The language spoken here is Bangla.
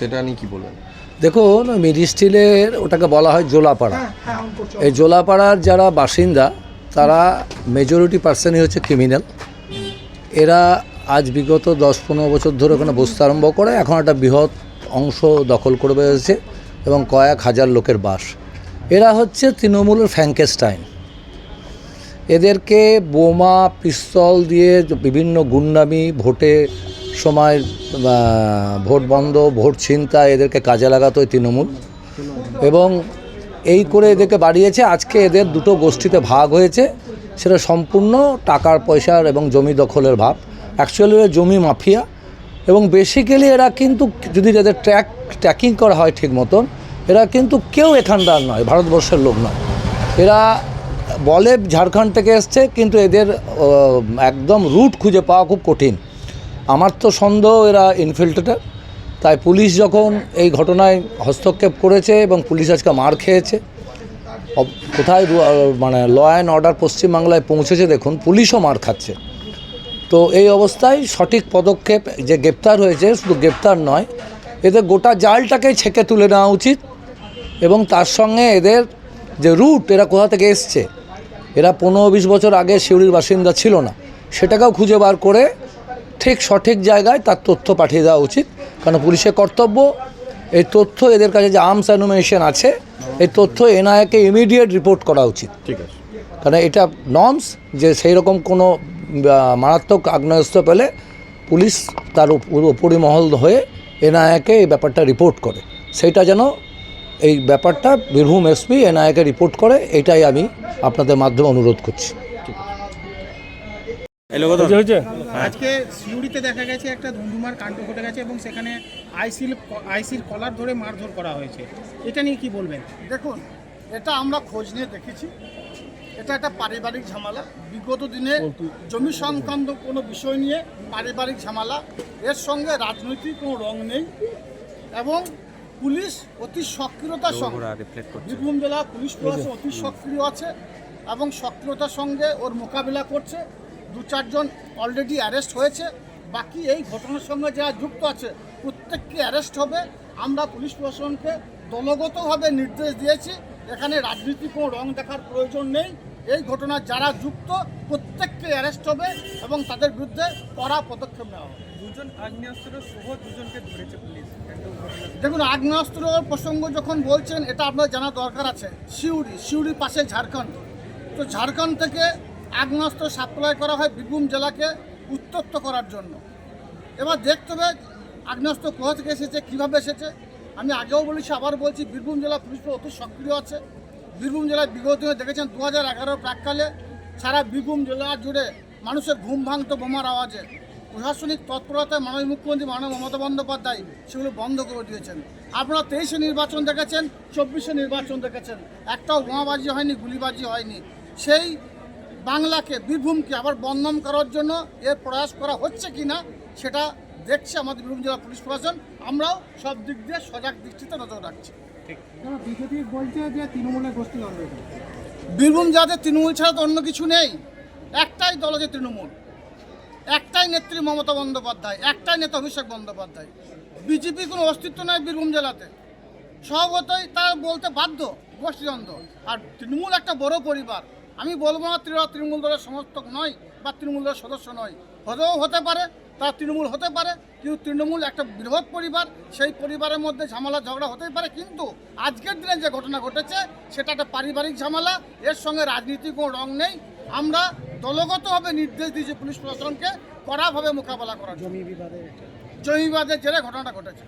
সেটা নিয়ে কি বলবেন? দেখুন মিরি স্টিলের ওটাকে বলা হয় জোলাপাড়া। এই জোলাপাড়ার যারা বাসিন্দা তারা মেজরিটি পার্সেন্টই হচ্ছে ক্রিমিনাল এরা আজ বিগত দশ পনেরো বছর ধরে ওখানে বসতে আরম্ভ করে এখন একটা বৃহৎ অংশ দখল করে বেড়েছে এবং কয়েক হাজার লোকের বাস। এরা হচ্ছে তৃণমূলের ফ্যাঙ্কেস্টাইন এদেরকে বোমা পিস্তল দিয়ে বিভিন্ন গুন্ডামি ভোটে সময় ভোট বন্ধ, ভোট ছিনতা এদেরকে কাজে লাগাতো তৃণমূল। এবং এই করে এদেরকে বাড়িয়েছে, আজকে এদের দুটো গোষ্ঠীতে ভাগ হয়েছে। সেটা সম্পূর্ণ টাকার পয়সার এবং জমি দখলের ভাব। অ্যাকচুয়ালি জমি মাফিয়া। এবং বেসিক্যালি এরা কিন্তু যদি এদের ট্র্যাক ট্র্যাকিং করা হয় ঠিক মতন, এরা কিন্তু কেউ এখানকার নয়, ভারতবর্ষের লোক নয়। এরা বলে ঝাড়খণ্ড থেকে এসছে, কিন্তু এদের একদম রুট খুঁজে পাওয়া খুব কঠিন। আমার তো সন্দেহ এরা ইনফিল্ট্রেটার তাই পুলিশ যখন এই ঘটনায় হস্তক্ষেপ করেছে এবং পুলিশ আজকে মার খেয়েছে কোথায় মানে ল অ্যান্ড অর্ডার পশ্চিমবাংলায় পৌঁছেছে দেখুন, পুলিশও মার খাচ্ছে। তো এই অবস্থায় সঠিক পদক্ষেপ, যে গ্রেপ্তার হয়েছে শুধু গ্রেপ্তার নয়, এদের গোটা জালটাকে ছেঁকে তুলে নেওয়া উচিত এবং তার সঙ্গে এদের যে রুট এরা কোথা থেকে এসছে, এরা পনেরো বিশ বছর আগে শিউরির বাসিন্দা ছিল না, সেটাকেও খুঁজে বার করে ঠিক সঠিক জায়গায় তার তথ্য পাঠিয়ে দেওয়া উচিত। কারণ পুলিশের কর্তব্য এই তথ্য এদের কাছে যে আর্মস অ্যানুমেশন আছে এই তথ্য এনআইকে ইমিডিয়েট রিপোর্ট করা উচিত। ঠিক আছে। কারণ এটা নর্মস যে সেই রকম কোনো মারাত্মক আগ্নেয়াস্ত্র পেলে পুলিশ তার উপ- উপরিমহল হয়ে এনআইকে এই ব্যাপারটা রিপোর্ট করে। সেইটা যেন এই ব্যাপারটা বীরভূম এসপি এনআইকে রিপোর্ট করে এটাই আমি আপনাদের মাধ্যমে অনুরোধ করছি। আজকে সিউড়িতে দেখা গেছে একটা ধুমধুমার কাণ্ড ঘটে গেছে এবং সেখানে আইসির আইসির কলার ধরে মারধর করা হয়েছে। এটা নিয়ে কি বলবেন? দেখুন এটা আমরা খোঁজ নিয়ে দেখেছি। এটা একটা পারিবারিক ঝামেলা। বিগত দিনে জমি সংক্রান্ত কোনো বিষয় নিয়ে পারিবারিক ঝামেলা। এর সঙ্গে রাজনৈতিক কোনো রং নেই এবং পুলিশ অতি সক্রিয়তার সঙ্গে বীরভূম জেলা পুলিশ প্রশাসন অতি সক্রিয় আছে এবং সক্রিয়তার সঙ্গে ওর মোকাবিলা করছে। দু চারজন অলরেডি অ্যারেস্ট হয়েছে। বাকি এই ঘটনার সঙ্গে যারা যুক্ত আছে প্রত্যেককে অ্যারেস্ট হবে। আমরা পুলিশ প্রশাসনকে দলগতভাবে নির্দেশ দিয়েছি। এখানে রাজনীতি কোনো রং দেখার প্রয়োজন নেই। এই ঘটনায় যারা যুক্ত প্রত্যেককে অ্যারেস্ট হবে এবং তাদের বিরুদ্ধে কড়া পদক্ষেপ নেওয়া হবে। দুজন আগ্নেয়াস্ত্র সহ দুজনকে ধরেছে পুলিশ। দেখুন আগ্নেয়াস্ত্র প্রসঙ্গ যখন বলছেন এটা আপনার জানা দরকার আছে। সিউড়ি সিউড়ির পাশে ঝাড়খণ্ড। তো ঝাড়খণ্ড থেকে আগ্নেয়াস্ত্র সাপ্লাই করা হয় বীরভূম জেলাকে উত্তপ্ত করার জন্য। এবার দেখতে হবে আগ্নেয়াস্ত্র কোথা থেকে এসেছে, কীভাবে এসেছে। আমি আগেও বলেছি, আবার বলছি, বীরভূম জেলা পুলিশ অতি সক্রিয় আছে। বীরভূম জেলায় বিগত দিনে দেখেছেন দু হাজার এগারো প্রাককালে সারা বীরভূম জেলা জুড়ে মানুষের ঘুম ভাঙত বোমার আওয়াজে। প্রশাসনিক তৎপরতায় মাননীয় মুখ্যমন্ত্রী মাননীয় মমতা বন্দ্যোপাধ্যায় সেগুলো বন্ধ করে দিয়েছেন। আপনারা তেইশে নির্বাচন দেখেছেন, চব্বিশে নির্বাচন দেখেছেন। একটাও বোমাবাজি হয়নি, গুলিবাজি হয়নি। সেই বাংলাকে বীরভূমকে আবার বন্ধন করার জন্য এর প্রয়াস করা হচ্ছে কি না সেটা দেখছে আমাদের বীরভূম জেলা পুলিশ প্রশাসন। আমরাও সব দিক দিয়ে সজাগ দৃষ্টিতে নজর রাখছি। বিজেপি বলছে যে তৃণমূলের গোষ্ঠী বীরভূম জেলাতে তৃণমূল ছাড়া তো অন্য কিছু নেই। একটাই দল আছে তৃণমূল। একটাই নেত্রী মমতা বন্দ্যোপাধ্যায় একটাই নেতা অভিষেক বন্দ্যোপাধ্যায়। বিজেপি কোনো অস্তিত্ব নয় বীরভূম জেলাতে। স্বভাবতই তারা বলতে বাধ্য গোষ্ঠীদ্বন্দ্ব আর তৃণমূল একটা বড় পরিবার। আমি বলব না তৃণমূল তৃণমূল দলের সমর্থক নয় বা তৃণমূল দলের সদস্য নয়। হতেও হতে পারে তারা তৃণমূল হতে পারে কিন্তু তৃণমূল একটা বৃহৎ পরিবার সেই পরিবারের মধ্যে ঝামেলা ঝগড়া হতেই পারে কিন্তু আজকের দিনে যে ঘটনা ঘটেছে সেটা একটা পারিবারিক ঝামেলা এর সঙ্গে রাজনীতির কোনো রং নেই। আমরা দলগতভাবে নির্দেশ দিয়েছি পুলিশ প্রশাসনকে কড়াভাবে মোকাবেলা করার জমি বিবাদে। জমিবাদের জেরে ঘটনাটা ঘটেছে।